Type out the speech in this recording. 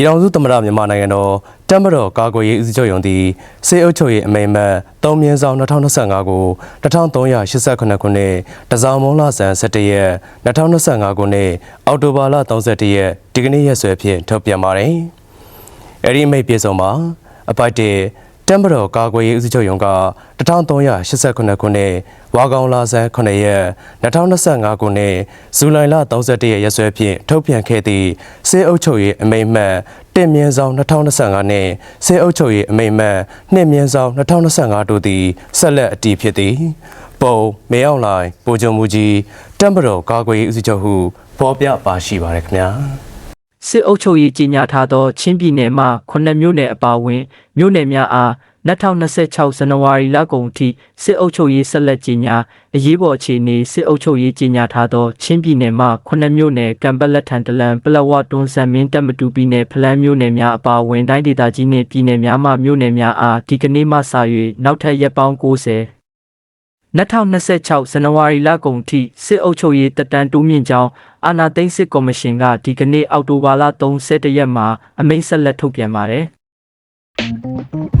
ပြည်ထောင်စုသမ္မတမြန်မာနိုင်ငံတော်တက်မတော်ကာကွယ်ရေးဦးစီးချုပ်ရုံးသည်စေအုပ်ချုပ်ရေးအမိန့်မှတ်3မြင်းဆောင်2025ကို1388ခုနှစ်တစောင်းမုံလဆန်17ရက်2025ခုနှစ်အောက်တိုဘာလ31ရက်ဒီကနေ့ရက်စွဲဖြင့်ထုတ်ပြန်ပါတယ်။အဲဒီအမိန့်ပြေဆုံးမှာအပိုက်တေ တက်မတော်ကာကွယ်ရေးဦးစီးချုပ်ရုံးက1388ခုနှစ်ဝါကောင်လာဆန်9ရက်2025ခုနှစ်ဇူလိုင်လ31ရက်ရက်စွဲဖြင့်ထုတ်ပြန်ခဲ့သည့်စေအုပ်ချုပ်ရေးအမိန့်မှတ်1မြင်းဆောင်2025နှင့်စေအုပ်ချုပ်ရေးအမိန့်မှတ်2မြင်းဆောင်2025တို့သည်ဆက်လက်အတည်ဖြစ်သည်ပုံမေအောင်လိုင်းပိုကြုံမူကြီးတက်မတော်ကာကွယ်ရေးဦးစီးချုပ်ဟုဖော်ပြပါရှိပါရခင်ဗျာ စစ်အုပ်ချုပ်ရေးကြီးညာထားသောချင်းပြည်နယ်မှ9မြို့နယ်အပါအဝင်မြို့နယ်များအား2026ဇန်နဝါရီလကုန်အထိစစ်အုပ်ချုပ်ရေးဆက်လက်ကြီးညာအရေးပေါ်အခြေအနေစစ်အုပ်ချုပ်ရေးကြီးညာထားသောချင်းပြည်နယ်မှ9မြို့နယ်ကံပက်လက်ထန်တလန်ပလက်ဝတွန်းဆန်မင်းတက်မတူပြည်နယ်ဖလန်းမြို့နယ်များအပါအဝင်တိုင်းဒေသကြီးနှင့်ပြည်နယ်များမှမြို့နယ်များအားဒီကနေ့မှစ၍နောက်ထပ်ရက်ပေါင်း90 2026ဇန်နဝါရီလကုန်ထိစစ်အုပ်ချုပ်ရေးတက်တန်းတိုးမြင့်ကြောင်းအာဏာသိမ်းစစ်ကော်မရှင်ကဒီကနေ့အောက်တိုဘာလ31ရက်မှာအမိန့်ဆက်လက်ထုတ်ပြန်ပါတယ်။